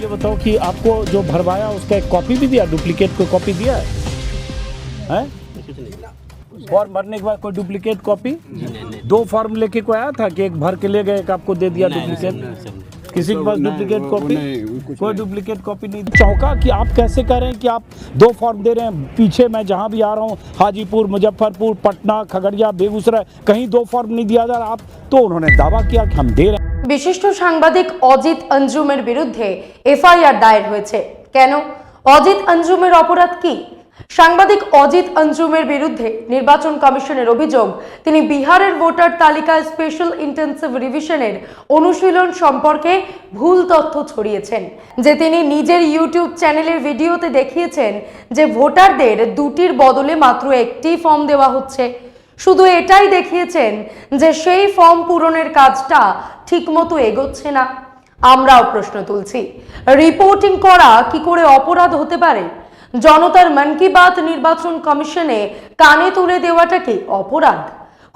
ये बताओ कि आपको जो भरवाया उसका एक कॉपी भी दिया डुप्लीकेट कोई कॉपी दिया है? हैं? फॉर्म भरने के बाद कोई डुप्लीकेट कॉपी दो फॉर्म लेके कोई आया था कि एक भर के ले गए एक आपको दे दिया डुप्लीकेट किसी के पास डुप्लीकेट कॉपी कोई डुप्लीकेट कॉपी नहीं। चौका कि आप कैसे कह रहे हैं कि आप दो फॉर्म दे रहे हैं? पीछे मैं जहाँ भी आ रहा हूँ हाजीपुर मुजफ्फरपुर पटना खगड़िया बेगूसराय कहीं दो फॉर्म नहीं दिया जा रहा। आप तो उन्होंने दावा किया कि हम दे रहे हैं। বিশিষ্ট সাংবাদিক অজিত অঞ্জুমের বিরুদ্ধে এফআইআর দায়ের হয়েছে। কেন? অজিত অঞ্জুমের অপরাধ কি? সাংবাদিক অজিত অঞ্জুমের বিরুদ্ধে নির্বাচন কমিশনের অভিযোগ, তিনি বিহারের ভোটার তালিকায় স্পেশাল ইন্টেন্সিভ রিভিশনের অনুশীলন সম্পর্কে ভুল তথ্য ছড়িয়েছেন, যে তিনি নিজের ইউটিউব চ্যানেলের ভিডিওতে দেখিয়েছেন যে ভোটারদের দুটির বদলে মাত্র একটি ফর্ম দেওয়া হচ্ছে। শুধু এটাই দেখিয়েছেন যে সেই ফর্ম পূরণের কাজটা ঠিকমতো এগোচ্ছে না। আমরাও প্রশ্ন তুলছি, রিপোর্টিং করা কি করে অপরাধ হতে পারে? জনতার মন কি বাত নির্বাচন কমিশনে কানে তুলে দেওয়াটা কি অপরাধ?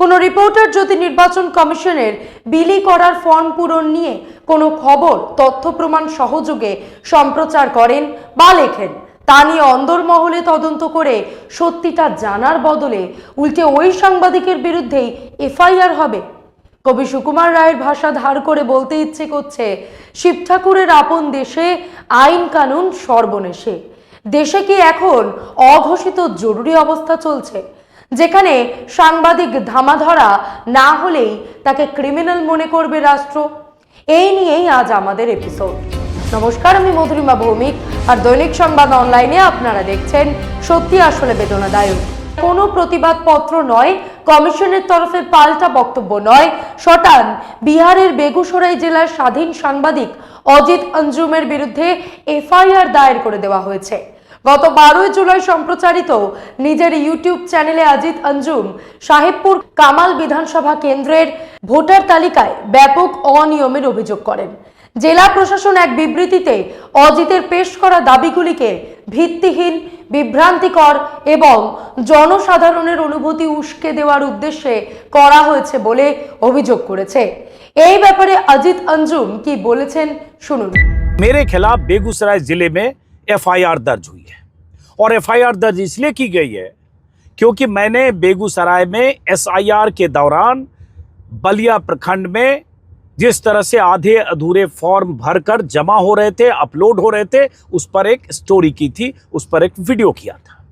কোনো রিপোর্টার যদি নির্বাচন কমিশনের বিলি করার ফর্ম পূরণ নিয়ে কোনো খবর, তথ্য প্রমাণ সহযোগে সম্প্রচার করেন বা লেখেন তা নিয়ে অন্দরমহলে তদন্ত করে সত্যিটা জানার বদলে উল্টে ওই সাংবাদিকের বিরুদ্ধেই এফআইআর হবে। কবি সুকুমার রায়ের ভাষা ধার করে বলতে ইচ্ছে করছে, শিব ঠাকুরের আপন দেশে আইন কানুন সর্বনেশে। দেশে কি এখন অঘোষিত জরুরি অবস্থা চলছে, যেখানে সাংবাদিক ধামাধরা না হলেই তাকে ক্রিমিনাল মনে করবে রাষ্ট্র? এই নিয়েই আজ আমাদের এপিসোড। নমস্কার, আমি মধুরিমা ভৌমিক আর দৈনিক সংবাদ অনলাইনে আপনারা দেখছেন সত্যি আসলে বেদনাদায়ক। কোনো প্রতিবাদ পত্র নয়, কমিশনের তরফে পাল্টা বক্তব্য নয়। শটান, বিহারের বেগুসরাই জেলার স্বাধীন সাংবাদিক অজিত অঞ্জুমের বিরুদ্ধে এফআইআর দায়ের করে দেওয়া হয়েছে। গত বারোই জুলাই সম্প্রচারিত নিজের ইউটিউব চ্যানেলে অজিত অঞ্জুম সাহেবপুর কামাল বিধানসভা কেন্দ্রের ভোটার তালিকায় ব্যাপক অনিয়মের অভিযোগ করেন। জেলা প্রশাসন এক বিবৃতিতে অজিতের পেশ করা দাবিগুলিকে ভিত্তিহীন বিভ্রান্তিকর এবং জনসাধারণের অনুভূতি উস্কে দেওয়ার উদ্দেশ্যে করা হয়েছে বলে অভিযোগ করেছে এই ব্যাপারে অজিত অঞ্জুম কি বলেছেন শুনুন मेरे खिलाफ बेगूसराय जिले में एफआईआर दर्ज हुई है और एफआईआर दर्ज इसलिए की गई है क्योंकि मैंने बेगूसराय में एसआईआर के दौरान बलिया प्रखंड में जिस तरह से आधे अधूरे फॉर्म भरकर जमा हो रहे थे अपलोड हो रहे थे उस पर एक स्टोरी की थी उस पर एक वीडियो किया था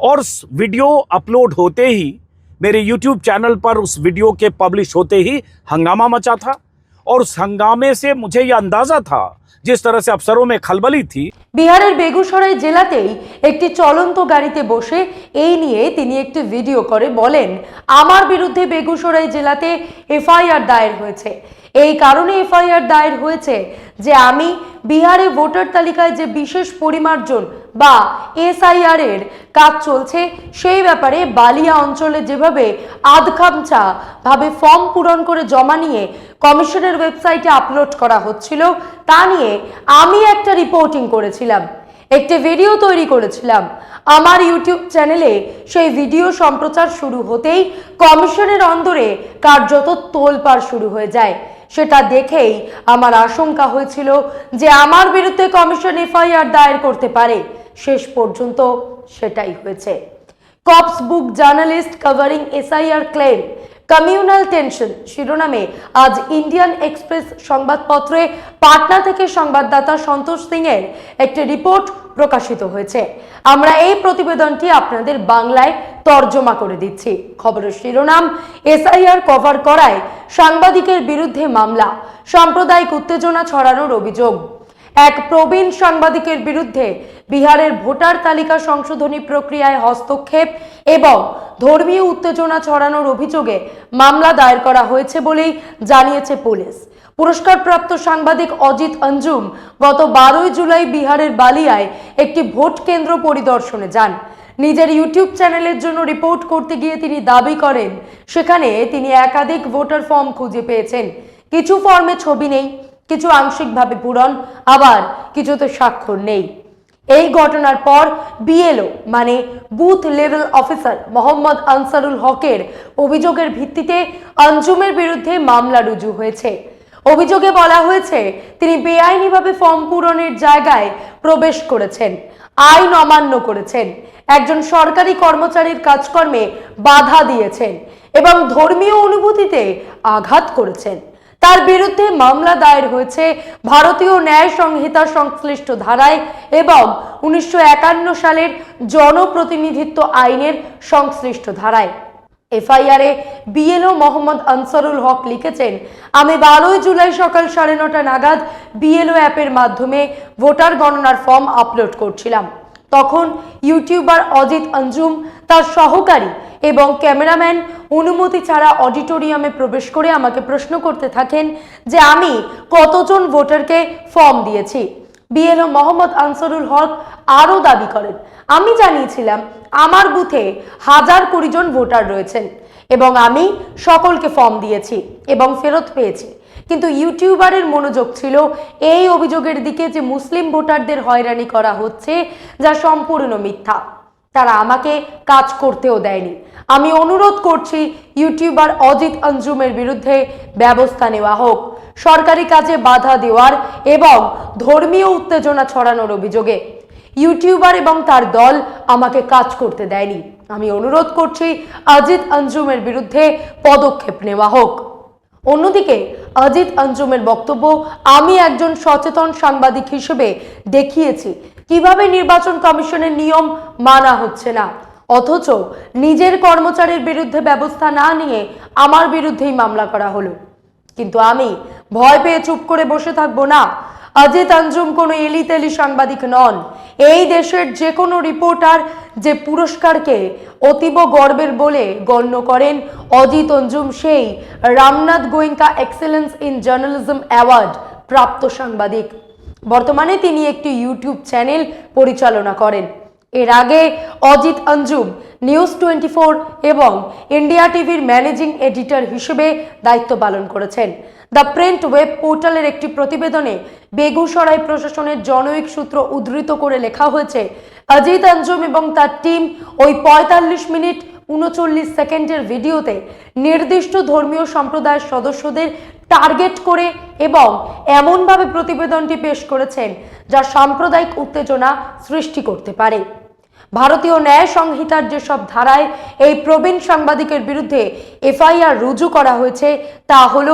और उस वीडियो अपलोड होते ही मेरे यूट्यूब चैनल पर उस वीडियो के पब्लिश होते ही हंगामा मचा था और उस हंगामे से मुझे यह अंदाजा था जिस तरह से अफसरों में खलबली थी বিহারের বেগুসরাই জেলাতেই একটি চলন্ত গাড়িতে বসে এই নিয়ে তিনি একটি ভিডিও করে বলেন আমার বিরুদ্ধে বেগুসরাই জেলাতে এফআইআর দায়ের হয়েছে এই কারণে এফআইআর দায়ের হয়েছে যে আমি বিহারে ভোটার তালিকায় যে বিশেষ পরিমার্জন বা এসআইআর এর কাজ চলছে, সেই ব্যাপারে বালিয়া অঞ্চলে যেভাবে আধখামচা ভাবে ফর্ম পূরণ করে জমা নিয়ে কমিশনের ওয়েবসাইটে আপলোড করা হচ্ছিল, তা নিয়ে আমি একটা রিপোর্টিং করেছিলাম। একটি ভিডিও তৈরি করেছিলাম। আমার ইউটিউব চ্যানেলে সেই ভিডিও সম্প্রচার শুরু হতেই কমিশনের অন্দরে কার্যত তোলপাড় শুরু হয়ে যায়। সেটা দেখেই আমার আশঙ্কা হয়েছিল যে আমার বিরুদ্ধে কমিশন এফআইআর দায়ের করতে পারে। শেষ পর্যন্ত সেটাই হয়েছে। Cops book journalist covering SIR claim communal tension শিরোনামে আজ ইন্ডিয়ান এক্সপ্রেস সংবাদপত্রে পাটনা থেকে সংবাদদাতা সন্তোষ সিং এর একটি রিপোর্ট প্রকাশিত হয়েছে। আমরা এই প্রতিবেদনটি আপনাদের বাংলায় তর্জমা করে দিচ্ছি। খবরের শিরোনাম, এসআইআর কভার করায় সাংবাদিকের বিরুদ্ধে মামলা, সাম্প্রদায়িক উত্তেজনা ছড়ানোর অভিযোগ। এক প্রবীণ সাংবাদিকের বিরুদ্ধে বিহারের ভোটার তালিকা সংশোধনী প্রক্রিয়ায় হস্তক্ষেপ এবং ধর্মীয় উত্তেজনা ছড়ানোর অভিযোগে মামলা দায়ের করা হয়েছে বলেই জানিয়েছে পুলিশ। পুরস্কারপ্রাপ্ত সাংবাদিক অজিত অঞ্জুম গত বারোই জুলাই বিহারের বালিয়ায় একটি ভোট কেন্দ্র পরিদর্শনে যান। নিজের ইউটিউব চ্যানেলের জন্য রিপোর্ট করতে গিয়ে তিনি দাবি করেন, সেখানে তিনি একাধিক ভোটার ফর্ম খুঁজে পেয়েছেন। কিছু ফর্মে ছবি নেই কিছু আংশিকভাবে পূরণ, আবার কিছুতে স্বাক্ষর নেই। এই ঘটনার পর বিএলও মানে booth level officer Mohammad Ansarul হকের অভিযোগের ভিত্তিতে অঞ্জুমের বিরুদ্ধে মামলা রুজু হয়েছে। অভিযোগে বলা হয়েছে, তিনি বেআইনিভাবে ফর্ম পূরণের জায়গায় প্রবেশ করেছেন, আইন অমান্য করেছেন, একজন সরকারি কর্মচারীর কাজকর্মে বাধা দিয়েছেন এবং ধর্মীয় অনুভূতিতে আঘাত করেছেন। তার বিরুদ্ধে মামলা দায়ের হয়েছে ভারতীয় ন্যায় সংহিতা সংশ্লিষ্ট ধারায় এবং উনিশশো একান্ন সালের জনপ্রতিনিধিত্ব আইনের সংশ্লিষ্ট ধারায়। এফআইআরে বিএলও মোহাম্মদ আনসারুল হক লিখেছেন, আমি বারোই জুলাই সকাল সাড়ে নটা নাগাদ বিএলও অ্যাপের মাধ্যমে ভোটার গণনার ফর্ম আপলোড করছিলাম। তখন ইউটিউবার অজিত অঞ্জুম তার সহকারী এবং ক্যামেরাম্যান অনুমতি ছাড়া অডিটোরিয়ামে প্রবেশ করে আমাকে প্রশ্ন করতে থাকেন যে আমি কতজন ভোটারকে ফর্ম দিয়েছি। বিএলও মোহাম্মদ আনসারুল হক আরও দাবি করেন, আমি জানিয়েছিলাম আমার বুথে হাজার কুড়ি জন ভোটার রয়েছেন এবং আমি সকলকে ফর্ম দিয়েছি এবং ফেরত পেয়েছি। কিন্তু ইউটিউবারের মনোযোগ ছিল এই অভিযোগের দিকে যে মুসলিম ভোটারদের হয়রানি করা হচ্ছে, যা সম্পূর্ণ মিথ্যা। তারা আমাকে কাজ করতেও দেয়নি। আমি অনুরোধ করছি ইউটিউবার অজিত অঞ্জুমের বিরুদ্ধে ব্যবস্থা নেওয়া হোক। সরকারি কাজে বাধা দেওয়ার এবং ধর্মীয় উত্তেজনা ছড়ানোর অভিযোগে ইউটিউবার এবং তার দল আমাকে কাজ করতে দেয়নি। আমি অনুরোধ করছি অজিত অঞ্জুমের বিরুদ্ধে পদক্ষেপ নেওয়া হোক। অন্যদিকে অজিত আঞ্জুমের বক্তব্য, আমি একজন সচেতন সাংবাদিক হিসেবে দেখিয়েছি, কীভাবে নির্বাচন কমিশনের নিয়ম মানা হচ্ছে না? অথচ নিজের কর্মচারীর বিরুদ্ধে ব্যবস্থা না নিয়ে আমার বিরুদ্ধেই মামলা করা হলো। কিন্তু আমি ভয় পেয়ে চুপ করে বসে থাকব না। অজিত আঞ্জুম কোনো এলিতেলি সাংবাদিক নন। এই দেশের যে কোনো রিপোর্টার যে পুরস্কারকে অতীব গর্বের বলে গণ্য করেন অজিত অঞ্জুম সেই Ramnath Goenka excellence in journalism award প্রাপ্ত সাংবাদিক। বর্তমানে তিনি একটি ইউটিউব চ্যানেল পরিচালনা করেন। এর আগে অজিত অঞ্জুম নিউজ টোয়েন্টি এবং ইন্ডিয়া টিভির ম্যানেজিং এডিটর হিসেবে দায়িত্ব পালন করেছেন। দ্য প্রিন্ট ওয়েব পোর্টালের একটি প্রতিবেদনে বেগুসরাই প্রশাসনের জনৈক সূত্র উদ্ধৃত করে লেখা হয়েছে, অজিত অঞ্জুম এবং তার টিম ওই পঁয়তাল্লিশ মিনিট উনচল্লিশ সেকেন্ডের ভিডিওতে নির্দিষ্ট ধর্মীয় সম্প্রদায়ের সদস্যদের টার্গেট করে এবং এমনভাবে প্রতিবেদনটি পেশ করেছেন যা সাম্প্রদায়িক উত্তেজনা সৃষ্টি করতে পারে। ভারতীয় ন্যায় সংহিতার যেসব ধারায় এই প্রবীণ সাংবাদিকের বিরুদ্ধে এফআইআর রুজু করা হয়েছে, তা হল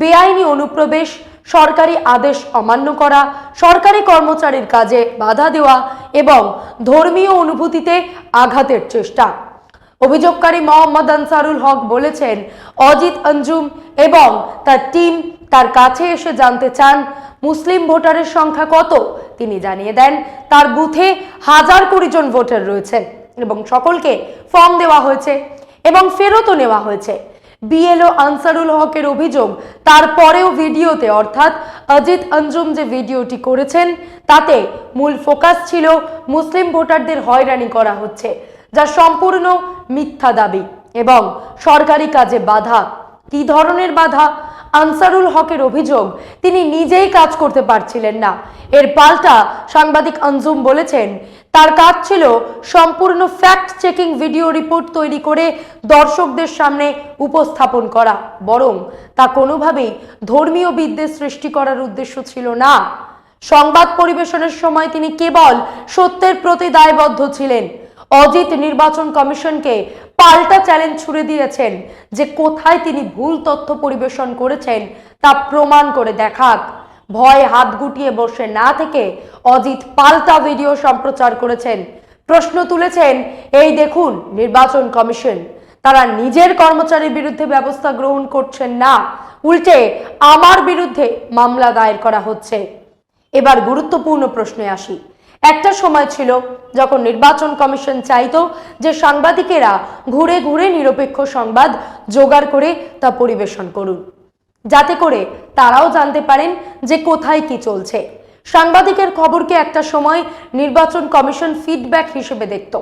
বেআইনি অনুপ্রবেশ, সরকারি আদেশ অমান্য করা, সরকারি কর্মচারীর কাজে বাধা দেওয়া এবং ধর্মীয় অনুভূতিতে আঘাতের চেষ্টা। অভিযোগকারী মোহাম্মদ আনসারুল হক বলেছেন, অজিত অঞ্জুম এবং তার টিম তার কাছে এসে জানতে চান, মুসলিম ভোটারের সংখ্যা কত তিনি জানিয়ে দেন, তার বুথে হাজার কুড়ি জন ভোটার রয়েছেন এবং সকলকে ফর্ম দেওয়া হয়েছে এবং ফেরতও নেওয়া হয়েছে। বিএলও আনসারুল হকের অভিযোগ, তারপরেও ভিডিওতে অর্থাৎ অজিত অঞ্জুম যে ভিডিওটি করেছেন, তাতে মূল ফোকাস ছিল মুসলিম ভোটারদের হয়রানি করা হচ্ছে, যা সম্পূর্ণ মিথ্যা দাবি এবং সরকারি কাজে বাধা। কি ধরনের বাধা? আনসারুল হকের অভিযোগ, তিনি নিজেই কাজ করতে পারছিলেন না। এর পাল্টা সাংবাদিক আঞ্জুম বলেছেন, তার কাজ ছিল সম্পূর্ণ ফ্যাক্ট চেকিং ভিডিও রিপোর্ট তৈরি করে দর্শকদের সামনে উপস্থাপন করা, বরং তা কোনোভাবেই ধর্মীয় বিদ্বেষ সৃষ্টি করার উদ্দেশ্য ছিল না। সংবাদ পরিবেশনের সময় তিনি কেবল সত্যের প্রতি দায়বদ্ধ ছিলেন। অজিত নির্বাচন কমিশনকে পাল্টা চ্যালেঞ্জ ছুড়ে দিয়েছেন। যে কোথায় তিনি ভুল তথ্য পরিবেশন করেছেন তা প্রমাণ করে দেখাক। ভয় হাত গুটিয়ে বসে না থেকে অজিত পাল্টা ভিডিও সম্প্রচার করেছেন। প্রশ্ন তুলেছেন, এই দেখুন, নির্বাচন কমিশন, তারা নিজের কর্মচারীর বিরুদ্ধে ব্যবস্থা গ্রহণ করছেন না। উল্টে আমার বিরুদ্ধে মামলা দায়ের করা হচ্ছে। এবার গুরুত্বপূর্ণ প্রশ্নে আসি। একটা সময় ছিল যখন নির্বাচন কমিশন চাইত যে সাংবাদিকেরা ঘুরে ঘুরে নিরপেক্ষ সংবাদ জোগাড় করে তা পরিবেশন করুন। যাতে করে তারাও জানতে পারেন যে কোথায় কি চলছে। সাংবাদিকের খবরকে একটা সময় নির্বাচন কমিশন ফিডব্যাক হিসেবে দেখত।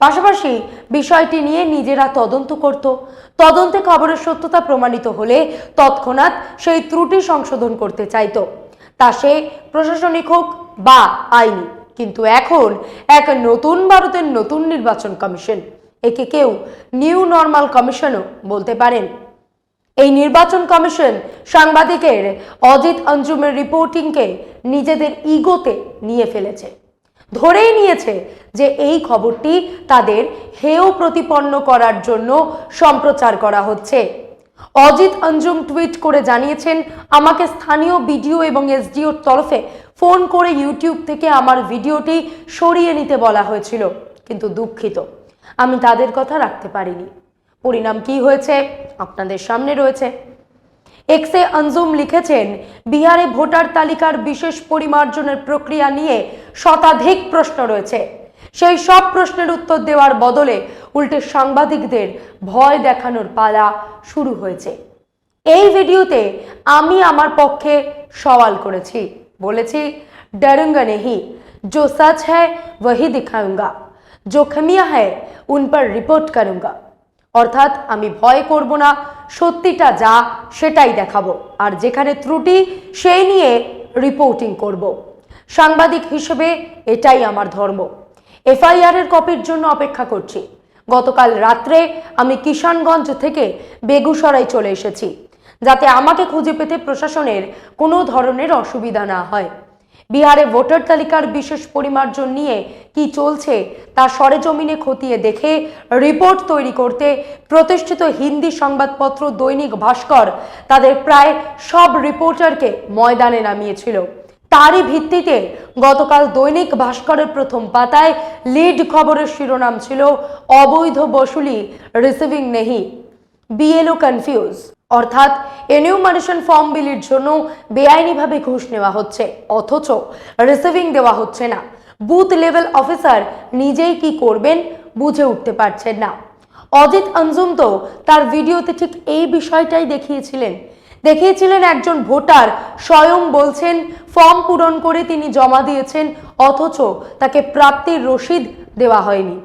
পাশাপাশি বিষয়টি নিয়ে নিজেরা তদন্ত করত। তদন্তে খবরের সত্যতা প্রমাণিত হলে তৎক্ষণাৎ সেই ত্রুটি সংশোধন করতে চাইতো। তা সে প্রশাসনিক হোক বা আইনি। কিন্তু এখন এক নতুন ভারতের নতুন নির্বাচন কমিশন। একে কেউ নিউ নর্মাল কমিশনও বলতে পারেন। এই নির্বাচন কমিশন সাংবাদিকের অজিত অঞ্জুমের রিপোর্টিংকে নিজেদের ইগোতে নিয়ে ফেলেছে। ধরেই নিয়েছে যে এই খবরটি তাদের হেয় প্রতিপন্ন করার জন্য সম্প্রচার করা হচ্ছে। অজিত অঞ্জুম টুইট করে জানিয়েছেন, আমাকে স্থানীয় বিডিও এবং এসডিওর তরফে ফোন করে ইউটিউব থেকে আমার ভিডিওটি সরিয়ে নিতে বলা হয়েছিল, কিন্তু দুঃখিত। আমি তাদের কথা রাখতে পারিনি। পরিণাম কি হয়েছে আপনাদের সামনে রয়েছে। এক্সে আঞ্জুম লিখেছেন, বিহারে ভোটার তালিকার বিশেষ পরিমার্জনের প্রক্রিয়া নিয়ে শতাধিক প্রশ্ন রয়েছে। সেই সব প্রশ্নের উত্তর দেওয়ার বদলে উল্টে সাংবাদিকদের ভয় দেখানোর পালা শুরু হয়েছে। এই ভিডিওতে আমি আমার পক্ষে সওয়াল করেছি। বলেছি ডরুঙ্গা নেহি जो सच है वही दिखाऊंगा जो खमिया है उन पर रिपोर्ट करूंगा অর্থাৎ আমি ভয় করব না সত্যিটা যা সেটাই দেখাবো আর যেখানে ত্রুটি সেই নিয়ে রিপোর্টিং করব সাংবাদিক হিসেবে এটাই আমার ধর্ম এফআইআর এর কপির জন্য অপেক্ষা করছি গতকাল রাত্রে আমি কিষানগঞ্জ থেকে বেগুসরাই চলে এসেছি যাতে আমাকে খুঁজে পেতে প্রশাসনের কোনো ধরনের অসুবিধা না হয়। বিহারে ভোটার তালিকার বিশেষ পরিমার্জন নিয়ে কি চলছে তা সরেজমিনে খতিয়ে দেখে রিপোর্ট তৈরি করতে প্রতিষ্ঠিত হিন্দি সংবাদপত্র দৈনিক ভাস্কর তাদের প্রায় সব রিপোর্টারকে ময়দানে নামিয়েছিল। তারই ভিত্তিতে গতকাল দৈনিক ভাস্করের প্রথম পাতায় লিড খবরের শিরোনাম ছিল অবৈধ বসুলি রিসিভিং নেহি। বিএলও কনফিউজ অর্থাৎ এনিউমারেশন ফর্ম বিলির জন্য বেআইনিভাবে ঘুষ নেওয়া হচ্ছে, অথচ রিসিভিং দেওয়া হচ্ছে না। বুথ লেভেল অফিসার নিজেই কি করবেন বুঝে উঠতে পারছেন না। অজিত অঞ্জুম তো তার ভিডিওতে ঠিক এই বিষয়টাই দেখিয়েছিলেন। দেখিয়েছিলেন একজন ভোটার স্বয়ং বলছেন, ফর্ম পূরণ করে তিনি জমা দিয়েছেন, অথচ তাকে প্রাপ্তির রসিদ দেওয়া হয়নি।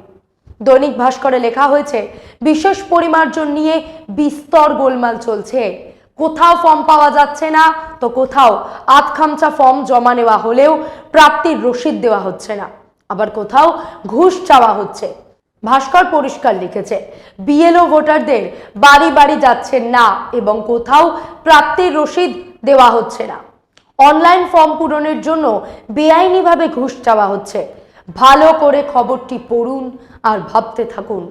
দৈনিক ভাস্করে লেখা হয়েছে, বিশেষ পরিমার্জন নিয়ে বিস্তর গোলমাল চলছে। কোথাও ফর্ম পাওয়া যাচ্ছে না, তো কোথাও আধ খামচা ফর্ম জমা নেওয়া হলেও প্রাপ্তির রসিদ দেওয়া হচ্ছে না। আবার কোথাও ঘুষ চাওয়া হচ্ছে। ভাস্কর পরিষ্কার লিখেছে, বিএলও ভোটারদের বাড়ি বাড়ি যাচ্ছেন না এবং কোথাও প্রাপ্তির রসিদ দেওয়া হচ্ছে না। অনলাইন ফর্ম পূরণের জন্য বেআইনিভাবে ঘুষ চাওয়া হচ্ছে। ভালো করে খবরটি পড়ুন আর ভাবতে থাকুন,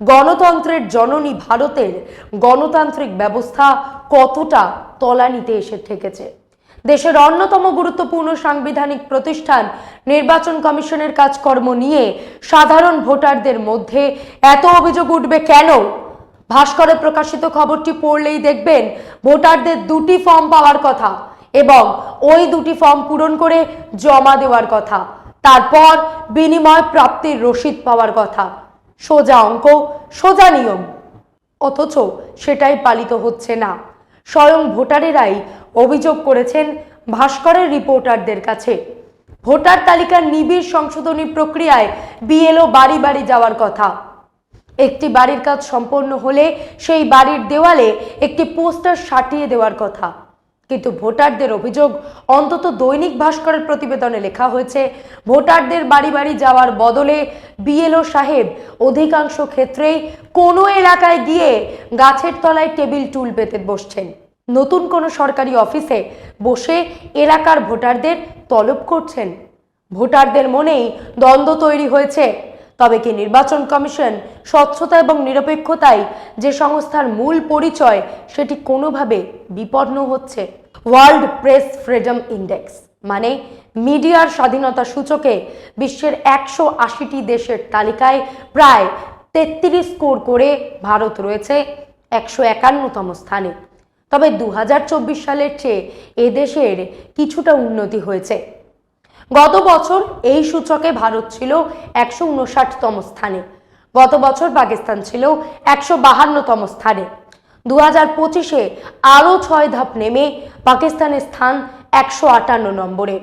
গণতন্ত্রের জননী ভারতের গণতান্ত্রিক ব্যবস্থা কতটা তলানিতে এসে ঠেকেছে? দেশের অন্যতম গুরুত্বপূর্ণ সাংবিধানিক প্রতিষ্ঠান, নির্বাচন কমিশনের কাজকর্ম নিয়ে সাধারণ ভোটারদের মধ্যে এত অভিযোগ উঠবে কেন? ভাস্করে প্রকাশিত খবরটি পড়লেই দেখবেন, ভোটারদের দুটি ফর্ম পাওয়ার কথা এবং ওই দুটি ফর্ম পূরণ করে জমা দেওয়ার কথা। তারপর বিনিময় প্রাপ্তির রসিদ পাওয়ার কথা। সোজা অঙ্ক, সোজা নিয়ম। অথচ সেটাই পালিত হচ্ছে না। স্বয়ং ভোটারেরাই অভিযোগ করেছেন ভাস্করের রিপোর্টারদের কাছে। ভোটার তালিকার নিবিড় সংশোধনী প্রক্রিয়ায় বিএলও বাড়ি বাড়ি যাওয়ার কথা। একটি বাড়ির কাজ সম্পন্ন হলে সেই বাড়ির দেওয়ালে একটি পোস্টার সাটিয়ে দেওয়ার কথা। কিন্তু ভোটারদের অভিযোগ, অন্তত দৈনিক ভাস্করের প্রতিবেদনে লেখা হয়েছে, ভোটারদের বাড়ি বাড়ি যাওয়ার বদলে বিএলও সাহেব অধিকাংশ ক্ষেত্রেই কোনো এলাকায় গিয়ে গাছের তলায় টেবিল, টুল পেতে বসছেন। নতুন কোনো সরকারি অফিসে বসে এলাকার ভোটারদের তলব করছেন। ভোটারদের মনেই দ্বন্দ্ব তৈরি হয়েছে। তবে কি নির্বাচন কমিশন স্বচ্ছতা এবং নিরপেক্ষতাই যে সংস্থার মূল পরিচয় সেটি কোনোভাবে বিপন্ন হচ্ছে? ওয়ার্ল্ড প্রেস ফ্রিডম ইন্ডেক্স মানে মিডিয়ার স্বাধীনতা সূচকে বিশ্বের একশো আশিটি দেশের তালিকায় প্রায় তেত্রিশ স্কোর করে ভারত রয়েছে একশো একান্নতম স্থানে। তবে দু হাজার চব্বিশ সালের চেয়ে এদেশের কিছুটা উন্নতি হয়েছে। গত বছর এই সূচকে ভারত ছিল একশো উনষাটতম স্থানে। গত বছর পাকিস্তান ছিল একশো বাহান্নতম স্থানে। দু হাজার পঁচিশে আরও ছয় ধাপ নেমে পাকিস্তানের স্থান একশো আটান্ন নম্বরে।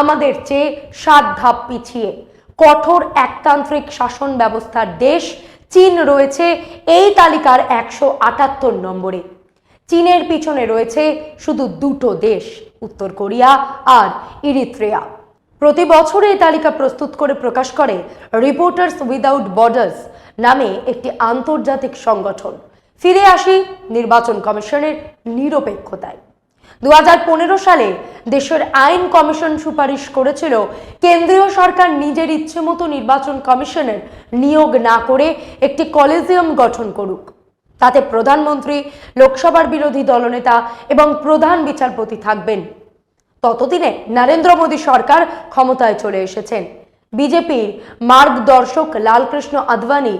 আমাদের চেয়ে সাত ধাপ পিছিয়ে। কঠোর একতান্ত্রিক শাসন ব্যবস্থার দেশ চীন রয়েছে এই তালিকার একশো আটাত্তর নম্বরে। চীনের পিছনে রয়েছে শুধু দুটো দেশ, উত্তর কোরিয়া আর ইরিত্রিয়া। প্রতি বছর এই তালিকা প্রস্তুত করে প্রকাশ করে রিপোর্টার্স উইদাউট বর্ডার্স নামে একটি আন্তর্জাতিক সংগঠন। ফিরে আসি নির্বাচন কমিশনের নিরপেক্ষতায়। দু হাজার পনেরো সালে দেশের আইন কমিশন সুপারিশ করেছিল কেন্দ্রীয় সরকার নিজের ইচ্ছে মতো নির্বাচন কমিশনের নিয়োগ না করে একটি কলেজিয়াম গঠন করুক। তাতে প্রধানমন্ত্রী, লোকসভার বিরোধী দলনেতা এবং প্রধান বিচারপতি থাকবেন। ততদিনে নরেন্দ্র মোদী সরকার ক্ষমতায় চলে এসেছেন। বিজেপির মার্গদর্শক লালকৃষ্ণ আদবানি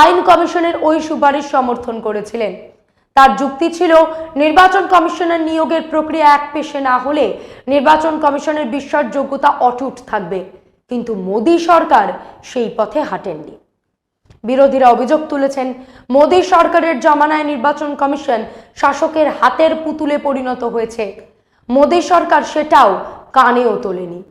আইন কমিশনের ওই সুপারিশ সমর্থন করেছিলেন। তার যুক্তি ছিল, নির্বাচন কমিশনের নিয়োগের প্রক্রিয়া এক পেশে না হলে নির্বাচন কমিশনের বিশ্বাসযোগ্যতা অটুট থাকবে। কিন্তু মোদী সরকার সেই পথে হাঁটেননি। বিরোধীরা অভিযোগ তুলেছেন, মোদী সরকারের জমানায় নির্বাচন কমিশন শাসকের হাতের পুতুলে পরিণত হয়েছে। মোদী সরকার সেটাও কানেও তোলেনি।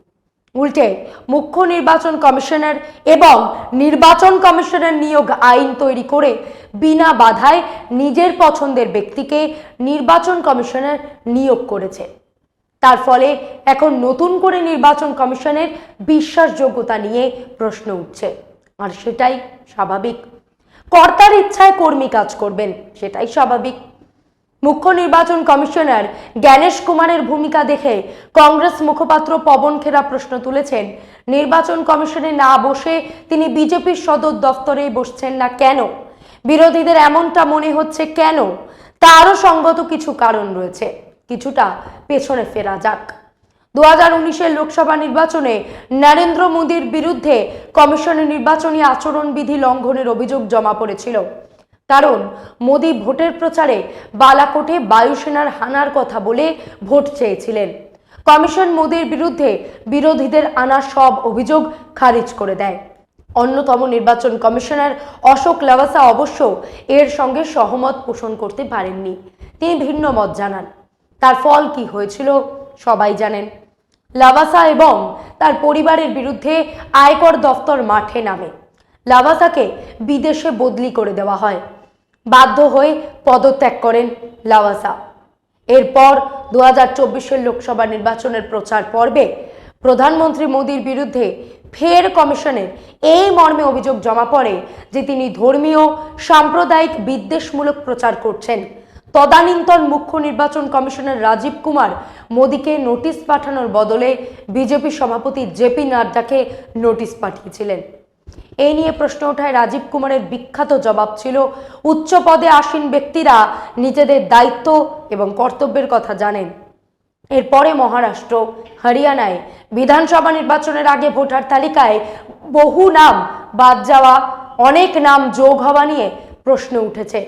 উল্টে মুখ্য নির্বাচন কমিশনার এবং নির্বাচন কমিশনের নিয়োগ আইন তৈরি করে বিনা বাধায় নিজের পছন্দের ব্যক্তিকে নির্বাচন কমিশনার নিয়োগ করেছে। তার ফলে এখন নতুন করে নির্বাচন কমিশনের বিশ্বাসযোগ্যতা নিয়ে প্রশ্ন উঠছে। আর সেটাই স্বাভাবিক। কর্তার ইচ্ছায় কর্মী কাজ করবেন, সেটাই স্বাভাবিক। মুখ্য নির্বাচন কমিশনার জ্ঞানেশ কুমারের ভূমিকা দেখে কংগ্রেস মুখপাত্র পবন খেরা প্রশ্ন তুলেছেন। নির্বাচন কমিশনে না বসে তিনি বিজেপির সদর দফতরেই বসছেন না কেন? বিরোধীদের এমনটা মনে হচ্ছে কেন? তারও সঙ্গত কিছু কারণ রয়েছে। কিছুটা পেছনে ফেরা যাক। দু হাজার লোকসভা নির্বাচনে নরেন্দ্র মোদীর বিরুদ্ধে কমিশনের নির্বাচনী আচরণবিধি লঙ্ঘনের অভিযোগ জমা পড়েছিল। কারণ মোদী ভোটের প্রচারে বালাকোটে বায়ুসেনার হানার কথা বলে ভোট চেয়েছিলেন। কমিশন মোদীর বিরুদ্ধে বিরোধীদের আনা সব অভিযোগ খারিজ করে দেয়। অন্যতম নির্বাচন কমিশনার অশোক লাভাসা অবশ্য এর সঙ্গে সহমত পোষণ করতে পারেননি। তিনি ভিন্ন মত জানান। তার ফল কি হয়েছিল সবাই জানেন। লাভাসা এবং তার পরিবারের বিরুদ্ধে আয়কর দফতর মাঠে নামে। লাভাসাকে বিদেশে বদলি করে দেওয়া হয়। বাধ্য হয়ে পদত্যাগ করেন লাভাসা এরপর দু হাজার চব্বিশের লোকসভা নির্বাচনের প্রচার পর্বে প্রধানমন্ত্রী মোদীর বিরুদ্ধে ফের কমিশনের এই মর্মে অভিযোগ জমা পড়ে যে তিনি ধর্মীয়, সাম্প্রদায়িক বিদ্বেষমূলক প্রচার করছেন। তদানীন্তন মুখ্য নির্বাচন কমিশনার রাজীব কুমার মোদীকে নোটিশ পাঠানোর বদলে বিজেপি সভাপতি জেপি নাড্ডাকে নোটিশ পাঠিয়েছিলেন। এই নিয়ে প্রশ্ন ওঠায় রাজীব কুমারের বিখ্যাত জবাব ছিল, উচ্চ পদে আসীন ব্যক্তিরা নিজেদের দায়িত্ব এবং কর্তব্যের কথা জানেন। এরপরে মহারাষ্ট্র, হরিয়ানায় বিধানসভা নির্বাচনের আগে ভোটার তালিকায় বহু নাম বাদ যাওয়া, অনেক নাম যোগ হওয়া নিয়ে প্রশ্ন উঠেছে।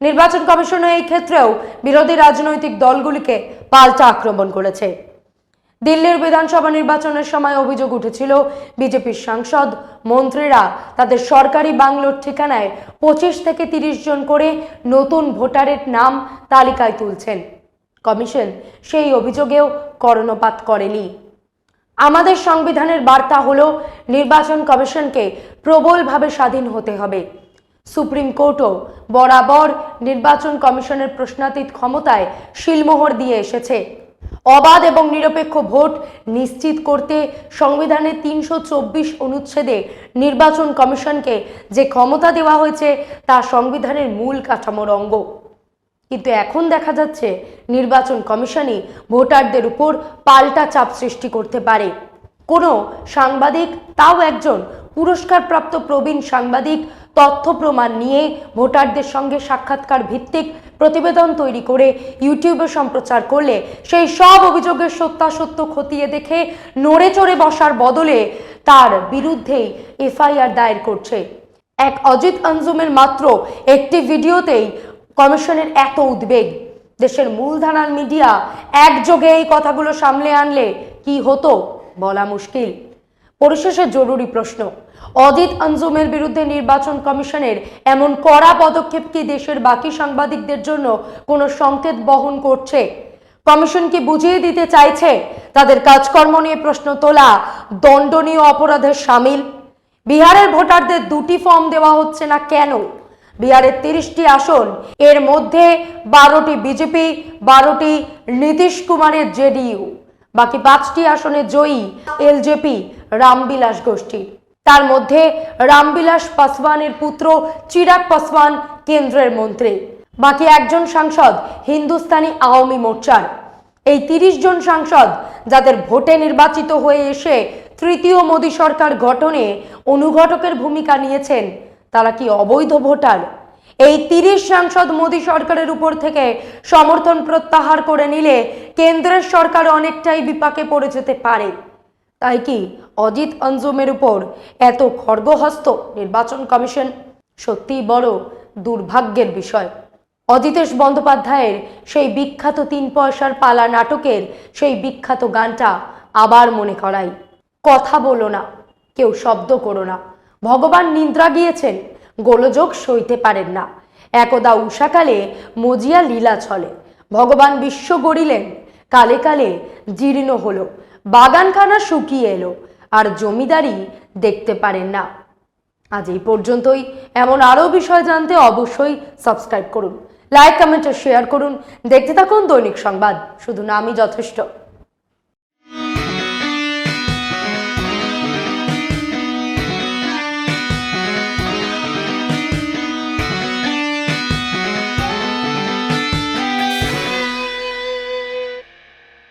নির্বাচন কমিশনও এই ক্ষেত্রেও বিরোধী রাজনৈতিক দলগুলিকে পাল্টা আক্রমণ করেছে। দিল্লির বিধানসভা নির্বাচনের সময় অভিযোগ উঠেছিল, বিজেপির সাংসদ, মন্ত্রীরা তাদের সরকারি বাংলোর ঠিকানায় পঁচিশ থেকে তিরিশ জন করে নতুন ভোটারের নাম তালিকায় তুলছেন। কমিশন সেই অভিযোগেও কর্ণপাত করেনি। আমাদের সংবিধানের বার্তা হলো, নির্বাচন কমিশনকে প্রবলভাবে স্বাধীন হতে হবে। সুপ্রিম কোর্টও বরাবর নির্বাচন কমিশনের প্রশ্নাতীত ক্ষমতায় শিলমোহর দিয়ে এসেছে। অবাধ এবং নিরপেক্ষ ভোট নিশ্চিত করতে সংবিধানের তিনশো চব্বিশ অনুচ্ছেদে নির্বাচন কমিশনকে যে ক্ষমতা দেওয়া হয়েছে তা সংবিধানের মূল কাঠামোর অঙ্গ। কিন্তু এখন দেখা যাচ্ছে নির্বাচন কমিশনই ভোটারদের উপর পাল্টা চাপ সৃষ্টি করতে পারে। কোনো সাংবাদিক, তাও একজন পুরস্কারপ্রাপ্ত প্রবীণ সাংবাদিক তথ্য প্রমাণ নিয়ে ভোটারদের সঙ্গে সাক্ষাৎকার ভিত্তিক প্রতিবেদন তৈরি করে ইউটিউবে সম্প্রচার করলে সেই সব অভিযোগের সত্যাসত্য খতিয়ে দেখে নড়ে চড়ে বসার বদলে তার বিরুদ্ধেই এফআইআর দায়ের করছে। এক অজিত আঞ্জুমের মাত্র একটি ভিডিওতেই কমিশনের এত উদ্বেগ। দেশের মূলধারার মিডিয়া একযোগে এই কথাগুলো সামলে আনলে কি হতো বলা মুশকিল। পরিশেষে জরুরি প্রশ্ন। অজিত আঞ্জুমের বিরুদ্ধে নির্বাচন কমিশনের এমন কড়া পদক্ষেপ কি দেশের বাকি সাংবাদিকদের জন্য কোনো সংকেত বহন করছে? কমিশন কি বুঝিয়ে দিতে চাইছে? তাদের কাজকর্ম নিয়ে প্রশ্ন তোলা দণ্ডনীয় অপরাধের সামিল। বিহারের ভোটারদের দুটি ফর্ম দেওয়া হচ্ছে না কেন? বিহারের তিরিশটি আসন, এর মধ্যে বারোটি বিজেপি, বারোটি নীতিশ কুমারের জেডিইউ। বাকি পাঁচটি আসনে জয়ী এলজেপি। রামবিলাস গোষ্ঠী। তার মধ্যে রামবিলাস পাসওয়ানের পুত্র চিরাগ পাসওয়ান কেন্দ্রের মন্ত্রী। বাকি একজন সাংসদ হিন্দুস্তানি আওয়ামী মোর্চার। এই তিরিশ জন সাংসদ যাদের ভোটে নির্বাচিত হয়ে এসে তৃতীয় মোদী সরকার গঠনে অনুঘটকের ভূমিকা নিয়েছেন, তারা কি অবৈধ ভোটার? এই তিরিশ সাংসদ মোদী সরকারের উপর থেকে সমর্থন প্রত্যাহার করে নিলে কেন্দ্রের সরকার অনেকটাই বিপাকে পড়ে যেতে পারে। তাই কি অজিত অঞ্জুমের উপর এত খর্গহস্ত নির্বাচন কমিশন সত্যিই বড় দুর্ভাগ্যের বিষয়। অজিতেশ বন্দ্যোপাধ্যায়ের সেই বিখ্যাত তিন পয়সার পালা নাটকের সেই বিখ্যাত গানটা আবার মনে করাই। কথা বলো না, কেউ শব্দ করো না। ভগবান নিন্দ্রা গিয়েছেন, গোলযোগ সইতে পারেন না। একদা উষাকালে মজিয়া লীলা চলে ভগবান বিশ্ব গড়িলেন, কালে কালে জীর্ণ হলো। বাগানখানা শুকিয়ে এলো, আর জমিদারি দেখতে পারেন না। আজ এই পর্যন্তই। এমন আরও বিষয় জানতে অবশ্যই সাবস্ক্রাইব করুন, লাইক, কমেন্ট শেয়ার করুন। দেখতে থাকুন দৈনিক সংবাদ। শুধু নামই যথেষ্ট।